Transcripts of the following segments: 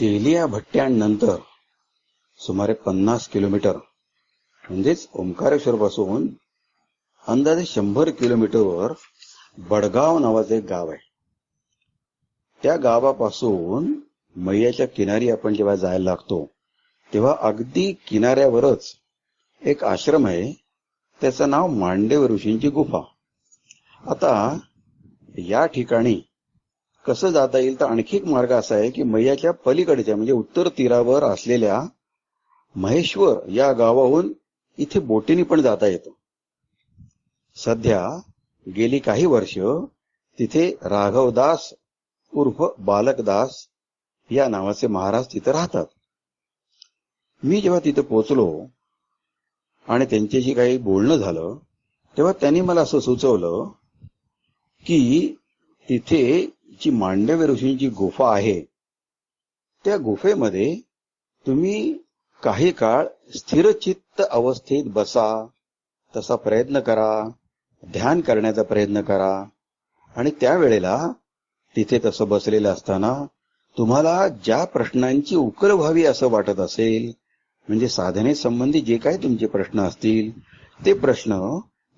तेलिया भट्ट्यांनंतर सुमारे पन्नास किलोमीटर म्हणजेच ओंकारेश्वर पासून अंदाजे शंभर किलोमीटरवर बडगाव नावाचं एक गाव आहे. त्या गावापासून मैयाच्या किनारी आपण जेव्हा जायला लागतो तेव्हा अगदी किनाऱ्यावरच एक आश्रम आहे. त्याचं नाव मांडेव ऋषींची गुफा. आता या ठिकाणी कसं जाता येईल? तर आणखी एक मार्ग असा आहे की मैयाच्या पलीकडच्या म्हणजे उत्तर तीरावर असलेल्या महेश्वर या गावाहून इथे बोटीने पण जाता येतं. सध्या गेली काही वर्ष तिथे राघवदास उर्फ बालकदास या नावाचे महाराज तिथे राहतात. मी जेव्हा तिथे पोचलो आणि त्यांच्याशी काही बोलणं झालं तेव्हा त्यांनी मला असं सुचवलं की तिथे जी मांडव्य ऋषींची गुफा आहे त्या गुफेमध्ये तुम्ही काही काळ स्थिरचित्त अवस्थेत बसा तसा प्रयत्न करा ध्यान करण्याचा प्रयत्न करा आणि त्यावेळेला तिथे तसं बसलेलं असताना तुम्हाला ज्या प्रश्नांची उकल व्हावी असं वाटत असेल म्हणजे साधनेसंबंधी जे काही तुमचे प्रश्न असतील ते प्रश्न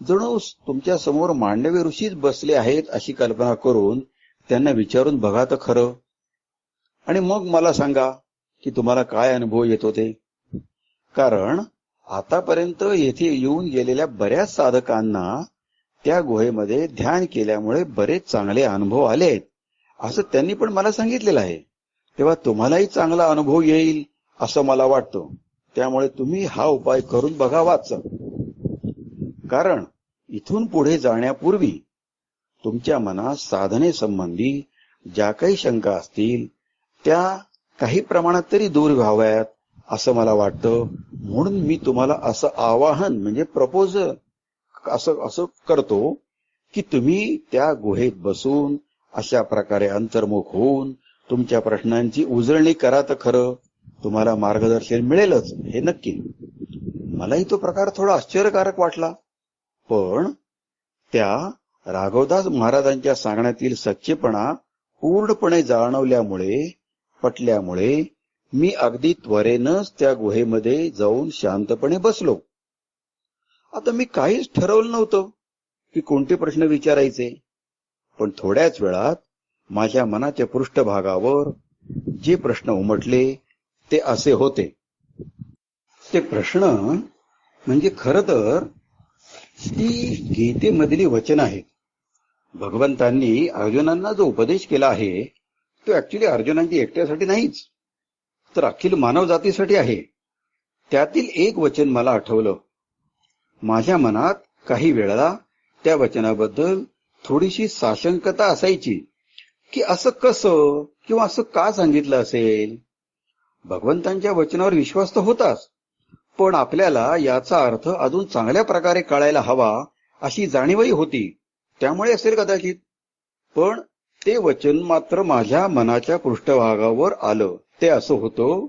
जणू तुमच्यासमोर मांडवी ऋषीच बसले आहेत अशी कल्पना करून त्यांना विचारून बघा तर खरं. आणि मग मला सांगा की तुम्हाला काय अनुभव येत होते कारण आतापर्यंत येथे येऊन गेलेल्या बऱ्याच साधकांना त्या गुहेमध्ये ध्यान केल्यामुळे बरेच चांगले अनुभव आले आहेत. असं त्यांनी पण मला सांगितलेलं आहे. तेव्हा तुम्हालाही चांगला अनुभव येईल असं मला वाटतं. त्यामुळे तुम्ही हा उपाय करून बघावाच कारण इथून पुढे जाण्यापूर्वी तुमच्या मनात साधनेसंबंधी ज्या काही शंका असतील त्या काही प्रमाणात तरी दूर व्हाव्यात असं मला वाटतं. म्हणून मी तुम्हाला असं आवाहन म्हणजे प्रपोज असं असं करतो की तुम्ही त्या गुहेत बसून अशा प्रकारे अंतर्मुख होऊन तुमच्या प्रश्नांची उजळणी करा तर खरं. तुम्हाला मार्गदर्शन मिळेलच हे नक्की. मलाही तो प्रकार थोडा आश्चर्यकारक वाटला. पण त्या राघवदास महाराजांच्या सांगण्यातील सच्चेपणा पूर्णपणे जाणवल्यामुळे पटल्यामुळे मी अगदी त्वरेनच त्या गुहेमध्ये जाऊन शांतपणे बसलो. आता मी काहीच ठरवलं नव्हतं की कोणते प्रश्न विचारायचे पण थोड्याच वेळात माझ्या मनाच्या पृष्ठभागावर जे प्रश्न उमटले ते असे होते. ते प्रश्न म्हणजे खर तर ती गीतेमधली वचन आहेत भगवंतांनी अर्जुनांना जो उपदेश केला आहे तो ऍक्च्युली अर्जुनांची एकट्यासाठी नाहीच तर अखिल मानव जातीसाठी आहे. त्यातील एक वचन मला आठवलं. माझ्या मनात काही वेळा त्या वचनाबद्दल थोडीशी साशंकता असायची की असं कसं किंवा असं का सांगितलं असेल? भगवंतांच्या वचनावर विश्वास तर होताच पण आपल्याला याचा अर्थ अजून चांगल्या प्रकारे कळायला हवा अशी जाणीवही होती. त्यामुळे असेल कदाचित. पण ते वचन मात्र माझ्या मनाच्या पृष्ठभागावर आलं. ते असं होतं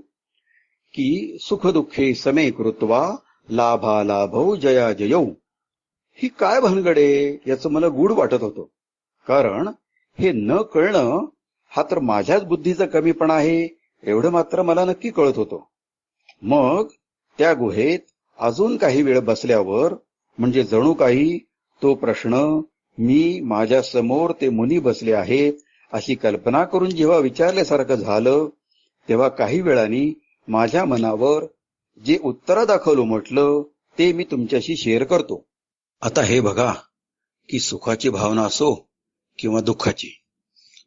की सुखदुःखे समे कृत्वा लाभालाभौ जया जयौ. ही काय भानगडे? याचं मला गुढ वाटत होतं. कारण हे न कळणं हा तर माझ्याच बुद्धीचा कमीपणा आहे एवढं मात्र मला नक्की कळत होतं. मग त्या गुहेत अजून काही वेळ बसल्यावर म्हणजे जणू काही तो प्रश्न मी माझ्यासमोर ते मुनी बसले आहेत अशी कल्पना करून जेव्हा विचारल्यासारखं झालं तेव्हा काही वेळानी माझ्या मनावर जे उत्तर दाखवलं म्हटलं ते मी तुमच्याशी शेअर करतो. आता हे बघा की सुखाची भावना असो किंवा दुःखाची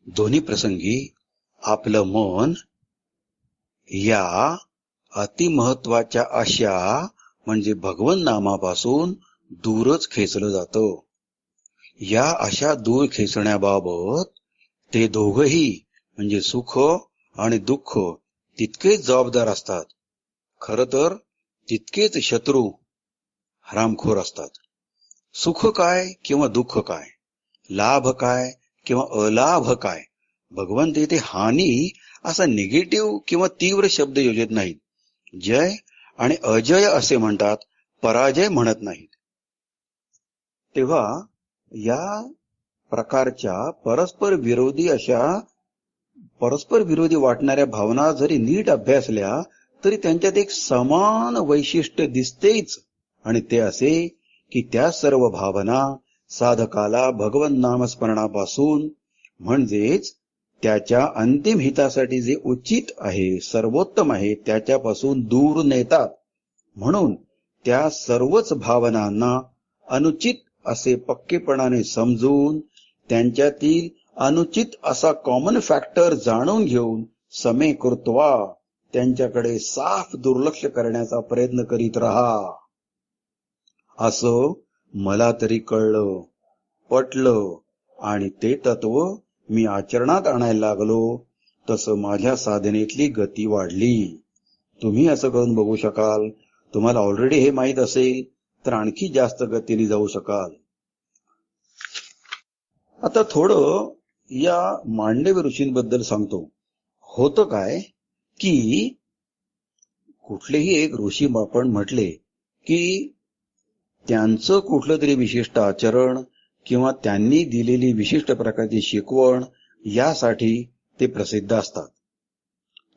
दोन्ही प्रसंगी आपलं मन या अतिमहत्वाच्या अशा म्हणजे भगवन नामापासून दूरच खेचलं जातं. या अशा दूर खेचण्याबाबत ते दोघही म्हणजे सुख आणि दुःख तितकेच जबाबदार असतात. खर तर तितकेच शत्रू हरामखोर असतात. सुख काय किंवा दुःख काय? लाभ काय किंवा अलाभ काय? भगवंत येथे हानी असा निगेटिव्ह किंवा तीव्र शब्द योजत नाहीत. जय आणि अजय असे म्हणतात पराजय म्हणत नाहीत. तेव्हा या प्रकारच्या परस्पर विरोधी अशा परस्पर विरोधी वाटणाऱ्या भावना जरी नीट अभ्यासल्या तरी त्यांच्यात एक समान वैशिष्ट्य दिसतेच. आणि ते असे की त्या सर्व भावना साधकाला भगवन नामस्मरणापासून म्हणजेच त्याच्या अंतिम हितासाठी जे उचित आहे सर्वोत्तम आहे त्याच्यापासून दूर नेतात. म्हणून त्या सर्वच भावनांना अनुचित असे पक्केपणाने समजून त्यांच्यातील अनुचित असा कॉमन फॅक्टर जाणून घेऊन समे कृत्वा त्यांच्याकडे साफ दुर्लक्ष करण्याचा प्रयत्न करीत राहा. असं मला तरी कळलं पटलं आणि ते तत्व मी आचरणात आणायला लागलो. तसं माझ्या साधनेतली गती वाढली. तुम्ही असं करून बघू शकाल. तुम्हाला ऑलरेडी हे माहीत असेल तर आणखी जास्त गतीने जाऊ शकाल. आता थोडं या मांडव्य ऋषींबद्दल सांगतो. होतं काय की कुठलेही एक ऋषी आपण म्हटले की त्यांचं कुठलं तरी विशिष्ट आचरण किंवा त्यांनी दिलेली विशिष्ट प्रकारची शिकवण यासाठी ते प्रसिद्ध असतात.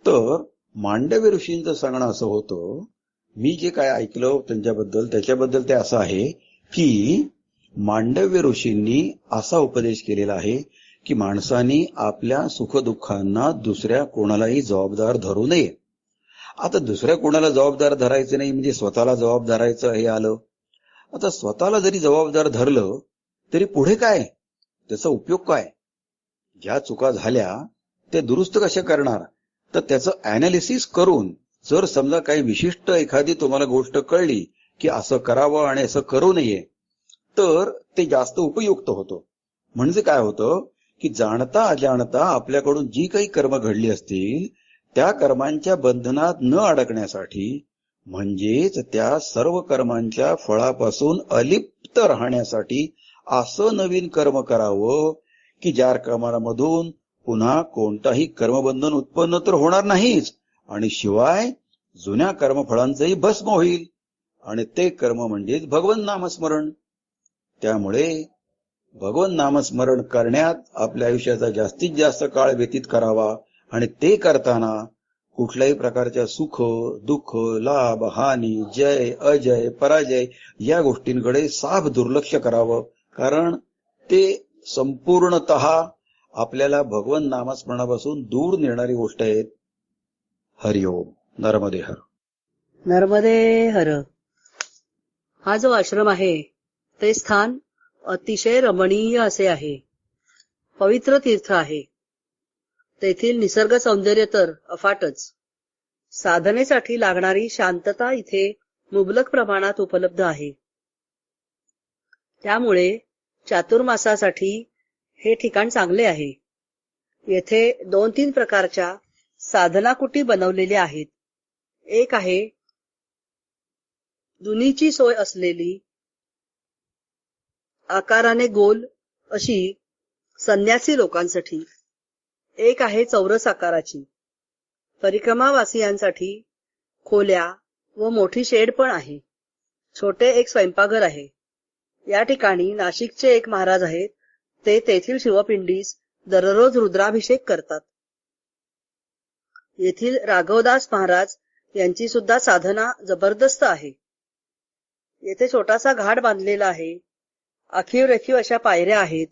तर मांडव्य ऋषींचं सांगणं असं होतं मी जे काय ऐकलं त्यांच्याबद्दल त्याच्याबद्दल ते असं आहे की मांडव्य ऋषींनी असा उपदेश केलेला आहे की माणसानी आपल्या सुखदुःखांना दुसऱ्या कोणालाही जबाबदार धरू नये. आता दुसऱ्या कोणाला जबाबदार धरायचं नाही म्हणजे स्वतःला जबाब धरायचं हे आलं. आता स्वतःला जरी जबाबदार धरलं तरी पुढे काय? त्याचा उपयोग काय? ज्या चुका झाल्या ते दुरुस्त कशा करणार? तर त्याचं अनालिसिस करून जर समजा काही विशिष्ट एखादी तुम्हाला गोष्ट कळली की असं करावं आणि असं करू नये तर ते जास्त उपयुक्त होतं. म्हणजे काय होतं की जाणता अजाणता आपल्याकडून जी काही कर्म घडली असतील त्या कर्मांच्या बंधनात न अडकण्यासाठी म्हणजेच त्या सर्व कर्मांच्या फळापासून अलिप्त राहण्यासाठी असं नवीन कर्म करावं की ज्या कर्मामधून पुन्हा कोणताही कर्मबंधन उत्पन्न तर होणार नाहीच. आणि शिवाय जुन्या कर्मफळांचंही भस्म होईल. आणि ते कर्म म्हणजेच भगवन नामस्मरण. त्यामुळे भगवन नामस्मरण करण्यात आपल्या आयुष्याचा जास्तीत जास्त काळ व्यतीत करावा. आणि ते करताना कुठल्याही प्रकारच्या सुख दुःख लाभ हानी जय अजय पराजय या गोष्टींकडे साफ दुर्लक्ष करावं. कारण ते संपूर्णत आपल्याला भगवन नामस्मरणापासून दूर नेणारी गोष्ट आहेत. हरिओम नर्मदे हर. नर्मदे हर. हा जो आश्रम आहे ते स्थान अतिशय रमणीय असे आहे. पवित्र तीर्थ आहे. तेथील निसर्ग सौंदर्य तर अफाटच. साधनेसाठी लागणारी शांतता इथे मुबलक प्रमाणात उपलब्ध आहे. त्यामुळे चातुर्मासासाठी हे ठिकाण चांगले आहे. येथे दोन तीन प्रकारच्या साधनाकुटी बनवलेल्या आहेत. एक आहे दुनीची सोय असलेली. आकाराने गोल अशी संन्यासी लोकांसाठी. एक आहे चौरस आकाराची. परिक्रमावासियांसाठी खोल्या व मोठी शेड पण आहे. छोटे एक स्वयंपाकघर आहे. या ठिकाणी नाशिकचे एक महाराज आहेत. ते तेथील शिवपिंडीस दररोज रुद्राभिषेक करतात. येथील राघवदास महाराज यांची सुद्धा साधना जबरदस्त आहे. येथे छोटासा घाट बांधलेला आहे. आखीव रेखीव अशा पायऱ्या आहेत.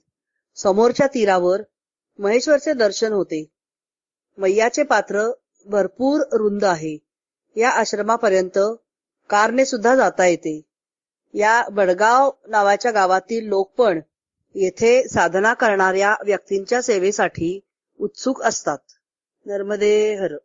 समोरच्या तीरावर महेश्वरचे दर्शन होते. मैयाचे पात्र भरपूर रुंद आहे. या आश्रमापर्यंत कारने सुद्धा जाता येते. या बडगाव नावाच्या गावातील लोक पण येथे साधना करणाऱ्या व्यक्तींच्या सेवेसाठी उत्सुक असतात. नर्मदे हर।